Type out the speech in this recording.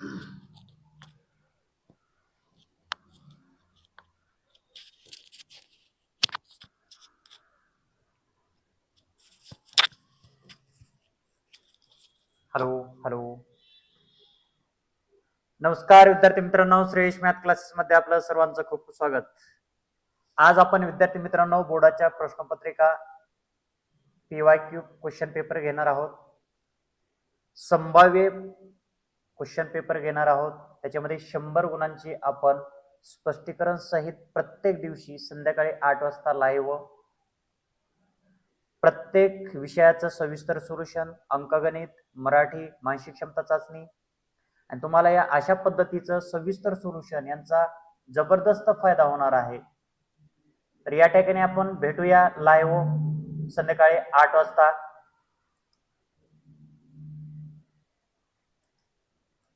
Hello hello. नमस्कार विद्यार्थी मित्रांनो. श्रेयश मॅथ क्लासेस मध्ये आपलं सर्वांचं खूप खूप स्वागत. आज आपण विद्यार्थी मित्रांनो बोर्डाच्या प्रश्नपत्रिका पीवाय क्यू क्वेश्चन पेपर घेणार आहोत. संभाव्य क्वेश्चन पेपर घेणार आहोत. त्याच्यामध्ये शंभर गुणांची आपण स्पष्टीकरण सहित प्रत्येक दिवशी संध्याकाळी आठ वाजता लाईव्ह प्रत्येक विषयाचं सविस्तर सोल्युशन अंकगणित मराठी मानसिक क्षमता चाचणी. आणि तुम्हाला या अशा पद्धतीचं सविस्तर सोल्युशन यांचा जबरदस्त फायदा होणार आहे. तर या ठिकाणी आपण भेटूया लाईव्ह संध्याकाळी आठ वाजता.